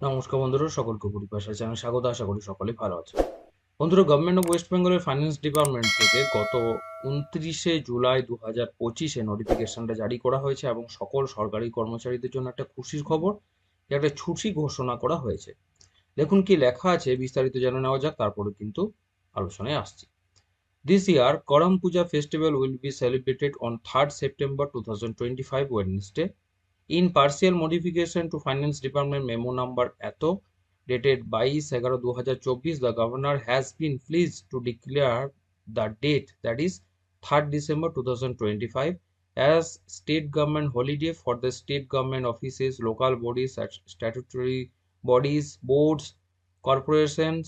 নমস্কার বন্ধুরা, সকলকে পরিভাষা চ্যানেল স্বাগত, আশা করি সকলে ভালো আছে। বন্ধুরা গভর্নমেন্ট অফ ওয়েস্ট বেঙ্গলের ফাইন্যান্স ডিপার্টমেন্ট থেকে গত উনত্রিশে জুলাই দু হাজার পঁচিশে নোটিফিকেশনটা জারি করা হয়েছে এবং সকল সরকারি কর্মচারীদের জন্য একটা খুশির খবর একটা ছুটি ঘোষণা করা হয়েছে। দেখুন কি লেখা আছে, বিস্তারিত জেনে নেওয়া যাক, তারপরে কিন্তু আলোচনায় আসছি। This year Karam Puja festival will be celebrated on third September two thousand in partial modification to finance department memo number এত ডেটেড বাইশ এগারো দু হাজার চব্বিশ the governor has been pleased to declare the date that is third December two thousand twenty five state government holiday for the state government offices local bodies statutory bodies boards corporations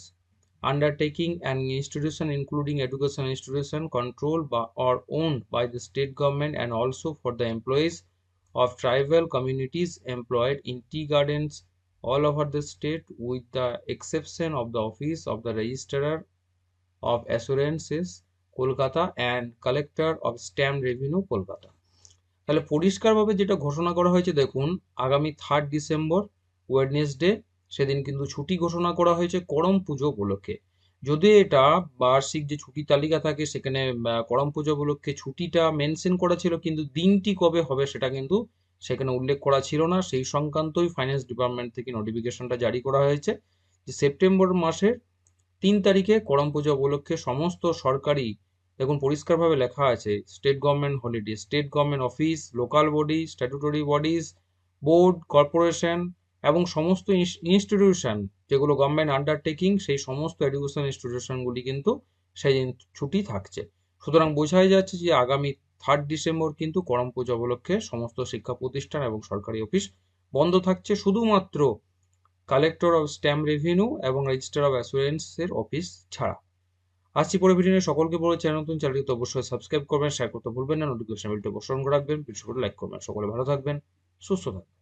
undertaking and institution including education institution control বা or own by the state government and also for the employees of tribal communities employed in tea gardens all over the state with the exception of the office of the registrar of assurances Kolkata and collector of stamp revenue Kolkata তাহলে পরিষ্কারভাবে যেটা ঘোষণা করা হয়েছে দেখুন আগামী third December Wednesday সেদিন কিন্তু ছুটি ঘোষণা করা হয়েছে করম পুজো উপলক্ষে যদিও এটা বার্ষিক যে ছুটি তালিকা থাকে, সেখানে করম পুজো উপলক্ষে ছুটিটা মেনশন করা ছিল, কিন্তু দিনটি কবে হবে সেটা কিন্তু সেখানে উল্লেখ করা ছিল না। সেই সংক্রান্তই ফাইন্যান্স ডিপার্টমেন্ট থেকে নোটিফিকেশনটা জারি করা হয়েছে যে সেপ্টেম্বর মাসের তিন তারিখে করম পুজো উপলক্ষে সমস্ত সরকারি দেখুন পরিষ্কারভাবে লেখা আছে state government holiday state government office local body statutory bodies board corporation এবং সমস্ত ইনস্টিটিউশন যেগুলো গভর্নমেন্ট আন্ডারটেকিং সেই সমস্ত এডুকেশন ইনস্টিটিউশনগুলি কিন্তু সেই দিন ছুটি থাকছে। সুতরাং বোঝাই যাচ্ছে যে আগামী থার্ড ডিসেম্বর কিন্তু করম পুজো উপলক্ষে সমস্ত শিক্ষা প্রতিষ্ঠান এবং সরকারি অফিস বন্ধ থাকছে। শুধুমাত্র কালেক্টর অফ স্ট্যাম্প রেভিনিউ এবং রেজিস্টার অফ অ্যাসুরেন্সের অফিস ছাড়া। আসছি পরে ভিডিও সকলকে বলে চ্যানেল নতুন চ্যানেলটি তো অবশ্যই সাবস্ক্রাইব করবেন শেয়ার করতে ভুলবেন না নোটিফিকেশন বেলটি অবশ্যই রাখবেন। ভিডিও লাইক করবেন, সকলে ভালো থাকবেন, সুস্থ থাকবেন।